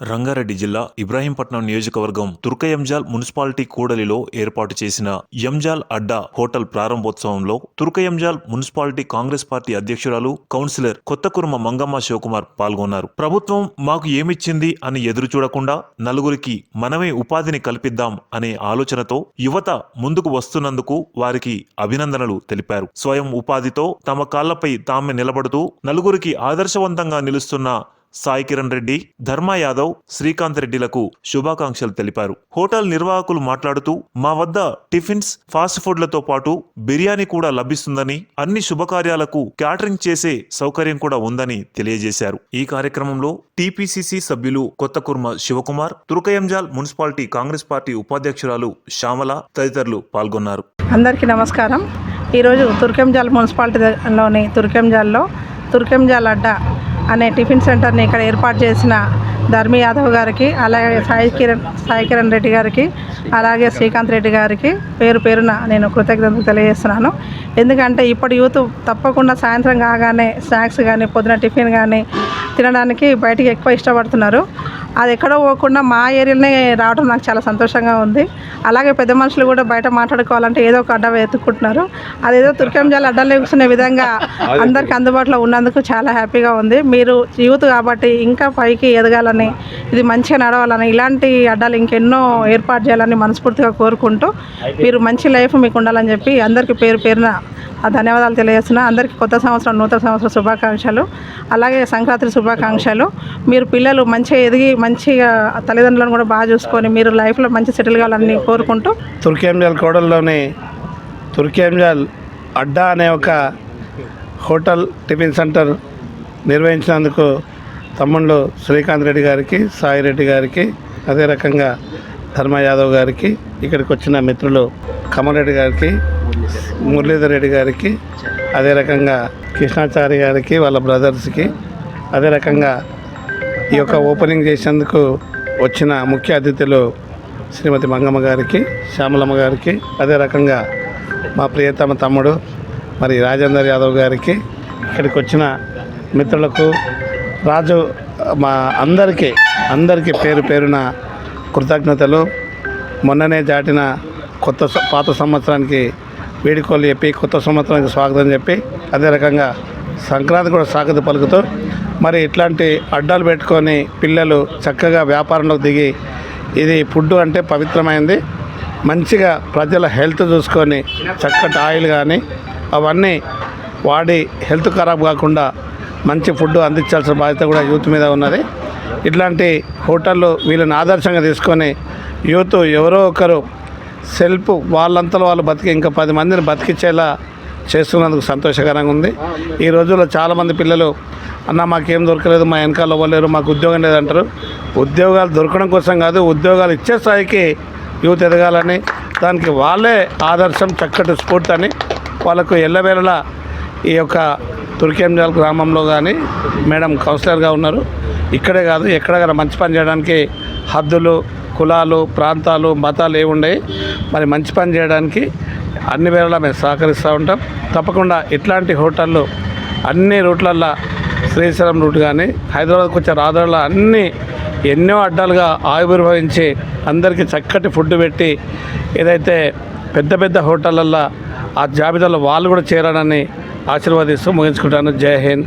రంగారెడ్డి జిల్లా ఇబ్రాహీంపట్నం నియోజకవర్గం తుర్కయంజాల్ మున్సిపాలిటీ కూడలిలో ఏర్పాటు చేసిన యంజాల్ అడ్డా హోటల్ ప్రారంభోత్సవంలో తుర్కయంజాల్ మున్సిపాలిటీ కాంగ్రెస్ పార్టీ అధ్యక్షురాలు కౌన్సిలర్ కొత్తకుర్మ మంగమ్మ శివకుమార్ పాల్గొన్నారు. ప్రభుత్వం మాకు ఏమిచ్చింది అని ఎదురు చూడకుండా నలుగురికి మనమే ఉపాధిని కల్పిద్దాం అనే ఆలోచనతో యువత ముందుకు వస్తున్నందుకు వారికి అభినందనలు తెలిపారు. స్వయం ఉపాధితో తమ కాళ్ళపై తామే నిలబడుతూ నలుగురికి ఆదర్శవంతంగా నిలుస్తున్న సాయి కిరణ్ రెడ్డి ధర్మా యాదవ్ శ్రీకాంత్ రెడ్డిలకు శుభాకాంక్షలు తెలిపారు. హోటల్ నిర్వాహకులు మాట్లాడుతూ మా వద్ద టిఫిన్స్ ఫాస్ట్ ఫుడ్లతో పాటు బిర్యానీ కూడా లభిస్తుందని అన్ని శుభకార్యాలకు క్యాటరింగ్ చేసే సౌకర్యం కూడా ఉందని తెలియజేశారు. ఈ కార్యక్రమంలో టీపీసీసీ సభ్యులు కొత్తకుర్మ శివకుమార్ తుర్కయంజాల్ మున్సిపాలిటీ కాంగ్రెస్ పార్టీ ఉపాధ్యక్షురాలు శ్యామల తదితరులు పాల్గొన్నారు. అందరికీ నమస్కారం. ఈరోజు తుర్కెంజాల్ మున్సిపాలిటీలోని తుర్కెంజాల్లో తుర్కెంజాల్ అడ్డా అనే టిఫిన్ సెంటర్ని ఇక్కడ ఏర్పాటు చేసిన ధర్మి యాదవ్ గారికి అలాగే సాయి కిరణ్ సాయి కిరణ్ రెడ్డి గారికి అలాగే శ్రీకాంత్ రెడ్డి గారికి పేరు పేరున నేను కృతజ్ఞతలు తెలియజేస్తున్నాను. ఎందుకంటే ఇప్పుడు యూత్ తప్పకుండా సాయంత్రం కాగానే స్నాక్స్ కానీ పొద్దున టిఫిన్ కానీ తినడానికి బయటికి ఎక్కువ ఇష్టపడుతున్నారు. అది ఎక్కడో పోకుండా మా ఏరియాలోనే రావడం నాకు చాలా సంతోషంగా ఉంది. అలాగే పెద్ద మనుషులు కూడా బయట మాట్లాడుకోవాలంటే ఏదో ఒక అడ్డ వెతుక్కుంటున్నారు. అదేదో తుర్కంజాలు అడ్డలు కూర్చునే విధంగా అందరికి అందుబాటులో ఉన్నందుకు చాలా హ్యాపీగా ఉంది. మీరు యూత్ కాబట్టి ఇంకా పైకి ఎదగాలని ఇది మంచిగా నడవాలని ఇలాంటి అడ్డాలు ఇంకెన్నో ఏర్పాటు చేయాలని మనస్ఫూర్తిగా కోరుకుంటూ మీరు మంచి లైఫ్ మీకు ఉండాలని చెప్పి అందరికీ పేరు పేరున ధన్యవాదాలు తెలియజేస్తున్నా. అందరికీ కొత్త సంవత్సరం నూతన సంవత్సరం శుభాకాంక్షలు. అలాగే సంక్రాంతి శుభాకాంక్షలు. మీరు పిల్లలు మంచిగా ఎదిగి మంచిగా తల్లిదండ్రులను కూడా బాగా చూసుకొని మీరు లైఫ్లో మంచి సెటిల్ కావాలని కోరుకుంటూ తుర్కేంజాల్ కోడల్లోని తుర్కేంజాల్ అడ్డా అనే ఒక హోటల్ టిఫిన్ సెంటర్ నిర్వహించినందుకు తమ్ముళ్ళు శ్రీకాంత్ రెడ్డి గారికి సాయి రెడ్డి గారికి అదే రకంగా ధర్మ యాదవ్ గారికి ఇక్కడికి వచ్చిన మిత్రులు కమలరెడ్డి గారికి మురళీధర్ రెడ్డి గారికి అదే రకంగా కృష్ణాచారి గారికి వాళ్ళ బ్రదర్స్కి అదే రకంగా ఈ యొక్క ఓపెనింగ్ చేసేందుకు వచ్చిన ముఖ్య అతిథులు శ్రీమతి మంగమ్మ గారికి శ్యామలమ్మ గారికి అదే రకంగా మా ప్రియతమ తమ్ముడు మరి రాజేందర్ యాదవ్ గారికి ఇక్కడికి వచ్చిన మిత్రులకు రాజు మా అందరికీ అందరికీ పేరు పేరున కృతజ్ఞతలు. మొన్ననే దాటిన కొత్త పాత సంవత్సరానికి వేడుకలు చెప్పి కొత్త సంవత్సరానికి స్వాగతం చెప్పి అదే రకంగా సంక్రాంతి కూడా స్వాగతం పలుకుతూ మరి ఇట్లాంటి అడ్డాలు పెట్టుకొని పిల్లలు చక్కగా వ్యాపారంలోకి దిగి ఇది ఫుడ్ అంటే పవిత్రమైంది. మంచిగా ప్రజల హెల్త్ చూసుకొని చక్కటి ఆయిల్ కానీ అవన్నీ వాడి హెల్త్ ఖరాబ్ కాకుండా మంచి ఫుడ్ అందించాల్సిన బాధ్యత కూడా యూత్ మీద ఉన్నది. ఇట్లాంటి హోటళ్ళు వీళ్ళని ఆదర్శంగా తీసుకొని యూత్ ఎవరో ఒకరు సెల్ఫ్ వాళ్ళంతలో వాళ్ళు బతికి ఇంకా పది మందిని బతికించేలా చేస్తున్నందుకు సంతోషకరంగా ఉంది. ఈ రోజుల్లో చాలామంది పిల్లలు అన్న మాకేం దొరకలేదు మా వెనకాల ఇవ్వలేరు మాకు ఉద్యోగం లేదంటారు ఉద్యోగాలు దొరకడం కోసం కాదు ఉద్యోగాలు ఇచ్చే స్థాయికి యూత్ ఎదగాలని దానికి వాళ్ళే ఆదర్శం చక్కటి స్ఫూర్తి అని వాళ్ళకు ఎల్లవేళలా ఈ యొక్క తుర్కేంజాల్ గ్రామంలో కానీ మేడం కౌన్సిలర్గా ఉన్నారు. ఇక్కడే కాదు ఎక్కడ మంచి పని చేయడానికి హద్దులు కులాలు ప్రాంతాలు మతాలు ఏమి ఉండయి. మరి మంచి పని చేయడానికి అన్ని వేళలా మేము సహకరిస్తూ ఉంటాం. తప్పకుండా ఇట్లాంటి హోటళ్ళు అన్ని రూట్లల్లో శ్రీశైలం రూట్ కానీ హైదరాబాద్కి వచ్చే రాదాల్లో అన్ని ఎన్నో అడ్డాలుగా ఆవిర్భవించి అందరికీ చక్కటి ఫుడ్ పెట్టి ఏదైతే పెద్ద పెద్ద హోటళ్ళల్లో ఆ జాబితాలో వాళ్ళు కూడా చేరాలని ఆశీర్వదిస్తూ ముగించుకుంటాను. జై హింద్.